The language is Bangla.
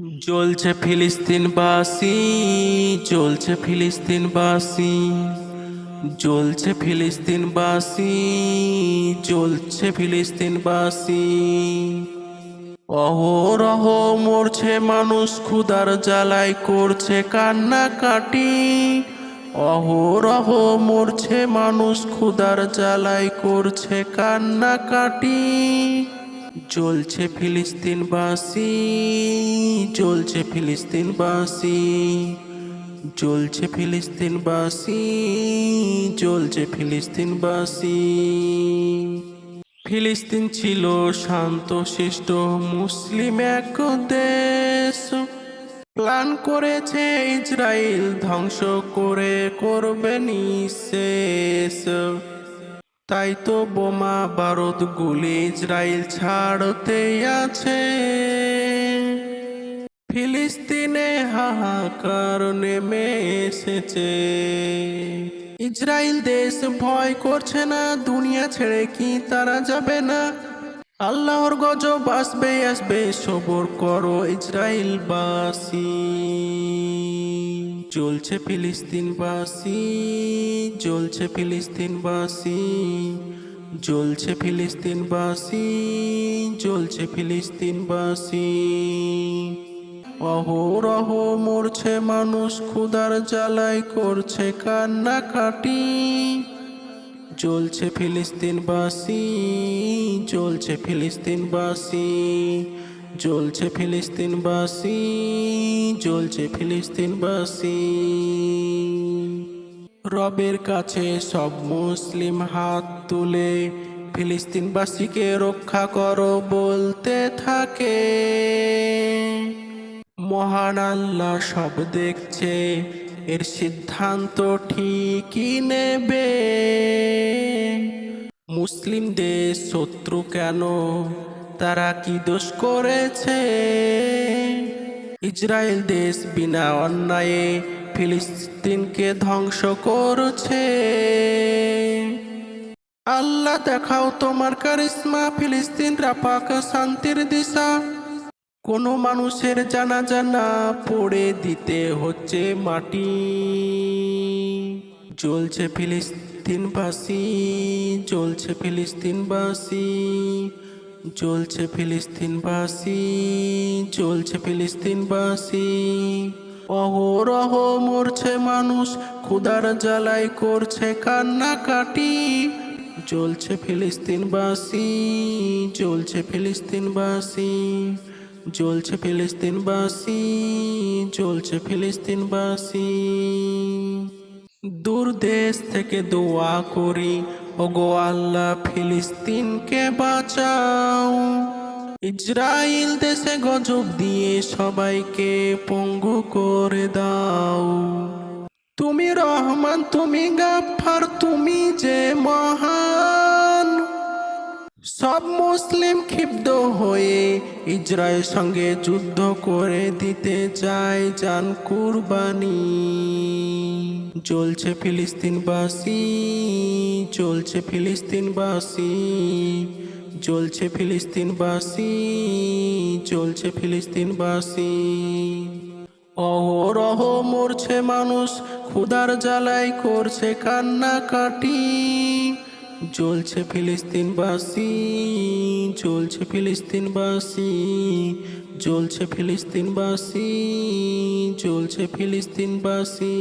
জ্বলছে ফিলিস্তিনবাসী জ্বলছে ফিলিস্তিনবাসী ফিলিস্তিনবাসী, জ্বলছে ফিলিস্তিনবাসী। অহরহ মরছে মানুষ ক্ষুদার জ্বালায় করছে কান্নাকাটি। অহরহ মরছে মানুষ ক্ষুদার জ্বালায় করছে কান্নাকাটি। জ্বলছে ফিলিস্তিনবাসী জ্বলছে ফিলিস্তিনবাসী জ্বলছে ফিলিস্তিনবাসী জ্বলছে ফিলিস্তিনবাসী ফিলিস্তিন ছিল শান্ত শিষ্ট মুসলিম এক দেশ। প্ল্যান করেছে ইসরায়েল ধ্বংস করে করবে নিঃশেষ। তাই তো বোমা বারুদ গুলি ইসরায়েল ছাড়তে আছে। ফিলিস্তিনে হাহাকার নেমে এসেছে। ইসরায়েল দেশ ভয় করছে না, দুনিয়া ছেড়ে কি তারা যাবে না? আল্লাহর গজব আসবে আসবে, সবর করো ইসরায়েল বাসী চলছে ফিলিস্তিনবাসী, জ্বলছে ফিলিস্তিনবাসী জ্বলছে ফিলিস্তিনবাসী জ্বলছে ফিলিস্তিনবাসী। অহরহ মরছে মানুষ ক্ষুদার জ্বালাই করছে কান্নাকাটি। জ্বলছে ফিলিস্তিনবাসী জ্বলছে ফিলিস্তিনবাসী। জ্বলছে ফিলিস্তিনবাসী জ্বলছে ফিলিস্তিনবাসী রবের কাছে সব মুসলিম হাত তুলে ফিলিস্তিনবাসীকে রক্ষা করো বলতে থাকে। মহান আল্লাহ সব দেখছে, এর সিদ্ধান্ত ঠিকই নেবে। মুসলিম দেশ শত্রু কেন? তারা কি দোষ করেছে? ইসরায়েল দেশ বিনা অন্যায়ে ফিলিস্তিনকে ধ্বংস করছে। আল্লাহ দেখাও তোমার কারিশ্মা ফিলিস্তিন রাপাক শান্তির দিশা। কোনো মানুষের জানা জানা পড়ে দিতে হচ্ছে মাটি। জ্বলছে ফিলিস্তিনবাসী জ্বলছে ফিলিস্তিনবাসী। জ্বলছে ফিলিস্তিনবাসী জ্বলছে ফিলিস্তিনবাসী। অহরহ মরছে মানুষ ক্ষুদার জ্বালাই করছে কান্নাকাটি। জ্বলছে ফিলিস্তিনবাসী জ্বলছে ফিলিস্তিনবাসী জ্বলছে ফিলিস্তিনবাসী জ্বলছে ফিলিস্তিনবাসী। দূর দেশ থেকে দোয়া করি ওগো আল্লাহ ফিলিস্তিনকে বাঁচাও। ইসরায়েল দেশে গজব দিয়ে সবাইকে পঙ্গু করে দাও। তুমি রহমান, তুমি গাফার তুমি যে মহান। সব মুসলিম ক্ষিপ্ত হয়ে ইসরায়েল সঙ্গে যুদ্ধ করে দিতে চায় জান কুরবানি। চলছে ফিলিস্তিনবাসী চলছে ফিলিস্তিনবাসী চলছে ফিলিস্তিনবাসী চলছে ফিলিস্তিনবাসী। অহরহ মরছে মানুষ ক্ষুদার জ্বালাই করছে কান্নাকাটি। জ্বলছে ফিলিস্তিনবাসী জ্বলছে ফিলিস্তিনবাসী ফিলিস্তিনবাসী জ্বলছে ফিলিস্তিনবাসী